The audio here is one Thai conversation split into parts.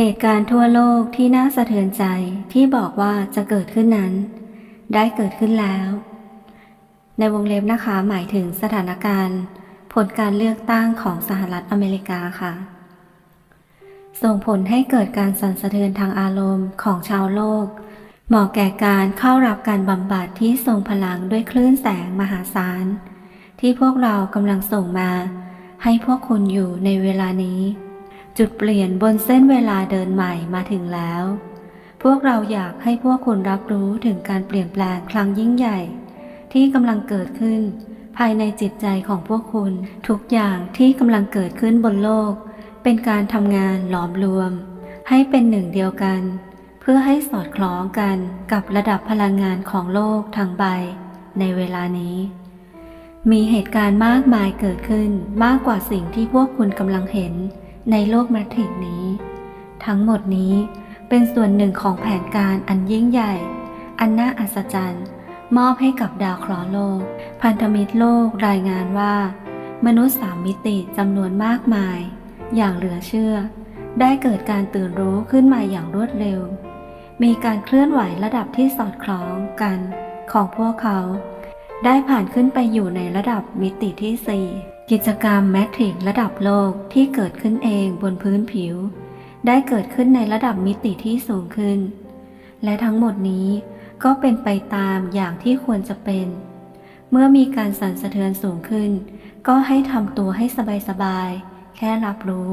เหตุการณ์ทั่วโลกที่น่าสะเทือนใจที่บอกว่าจะเกิดขึ้นนั้น ได้เกิดขึ้นแล้ว ในวงเล็บนะคะหมายถึงสถานการณ์ ผลการเลือกตั้งของสหรัฐอเมริกาค่ะ ส่งผลให้เกิดการสั่นสะเทือนทางอารมณ์ของชาวโลก เหมาะแก่การเข้ารับการบำบัดที่ทรงพลังด้วยคลื่นแสงมหาศาลที่พวกเรากำลังส่งมา ให้พวกคุณอยู่ในเวลานี้ จุดเปลี่ยนบนเส้นเวลาเดินใหม่มาถึงแล้ว พวกเราอยากให้พวกคุณรับรู้ถึงการเปลี่ยนแปลงครั้งยิ่งใหญ่ ที่กำลังเกิดขึ้น ภายในจิตใจของพวกคุณทุกอย่างที่กำลังเกิดขึ้นบนโลก เป็นการทำงานหลอมรวม ให้เป็นหนึ่งเดียวกัน เพื่อให้สอดคล้องกันกับระดับพลังงานของโลกทั้งใบ ในเวลานี้มีเหตุการณ์มากมายเกิดขึ้นมากกว่าสิ่งที่พวกคุณกำลังเห็น ในโลกแมทริกนี้ ทั้งหมดนี้เป็นส่วนหนึ่งของแผนการอันยิ่งใหญ่ อันน่าอัศจรรย์ มอบให้กับดาวเคราะห์โลก พันธมิตรโลกรายงานว่า มนุษย์สามมิติจำนวนมากมาย อย่างเหลือเชื่อ ได้เกิดการตื่นรู้ขึ้นมาอย่างรวดเร็ว มีการเคลื่อนไหวระดับที่สอดคล้องกันของพวกเขา ได้ผ่านขึ้นไปอยู่ในระดับมิติที่4 กิจกรรมแมทริกระดับโลกที่เกิดขึ้นเองบนพื้นผิว ได้เกิดขึ้นในระดับมิติที่สูงขึ้น และทั้งหมดนี้ก็เป็นไปตามอย่างที่ควรจะเป็น เมื่อมีการสั่นสะเทือนสูงขึ้น ก็ให้ทำตัวให้สบายๆ แค่รับรู้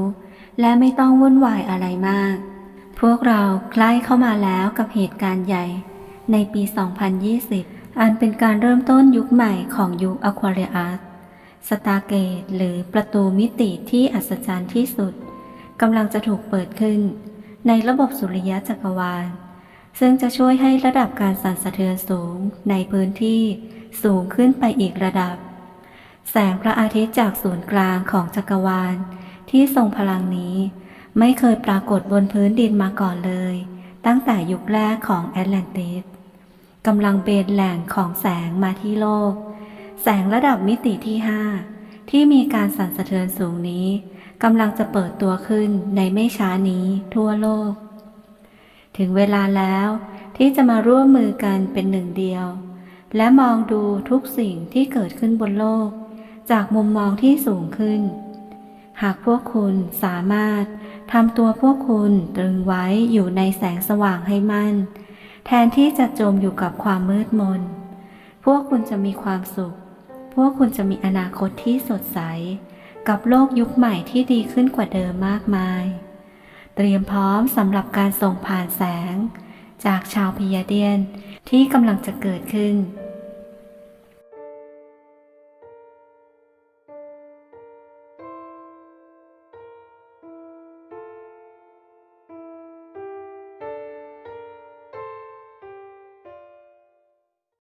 และไม่ต้องวุ่นวายอะไรมาก พวกเราใกล้เข้ามาแล้วกับเหตุการณ์ใหญ่ ในปี 2020 อันเป็นการเริ่มต้นยุคใหม่ของยุคอควาเรียส สตาเกตหรือประตูมิติที่อัศจรรย์ที่สุดกำลังจะถูกเปิดขึ้น ในระบบสุริยะจักรวาล ซึ่งจะช่วยให้ระดับการสั่นสะเทือนสูงในพื้นที่สูงขึ้นไปอีกระดับ แสงพระอาทิตย์จากศูนย์กลางของจักรวาล ที่ทรงพลังนี้ ไม่เคยปรากฏบนพื้นดินมาก่อนเลย ตั้งแต่ยุคแรกของแอตแลนติสกำลังเป็นแหล่งของแสงมาที่โลก แสงระดับมิติที่ 5 ที่มีการสั่นสะเทือนสูงนี้กำลังจะเปิดตัวขึ้นในไม่ช้านี้ทั่วโลก ถึงเวลาแล้วที่จะมาร่วมมือกันเป็นหนึ่งเดียว และมองดูทุกสิ่งที่เกิดขึ้นบนโลก จากมุมมองที่สูงขึ้น หากพวกคุณสามารถทำตัวพวกคุณตรึงไว้อยู่ในแสงสว่างให้มั่น แทนที่จะจมอยู่กับความมืดมน พวกคุณจะมีความสุข พวกคุณจะมีอนาคตที่สดใส กับโลกยุคใหม่ที่ดีขึ้นกว่าเดิมมากมาย เตรียมพร้อมสำหรับการส่งผ่านแสง จากชาวพิยาเดียนที่กำลังจะเกิดขึ้น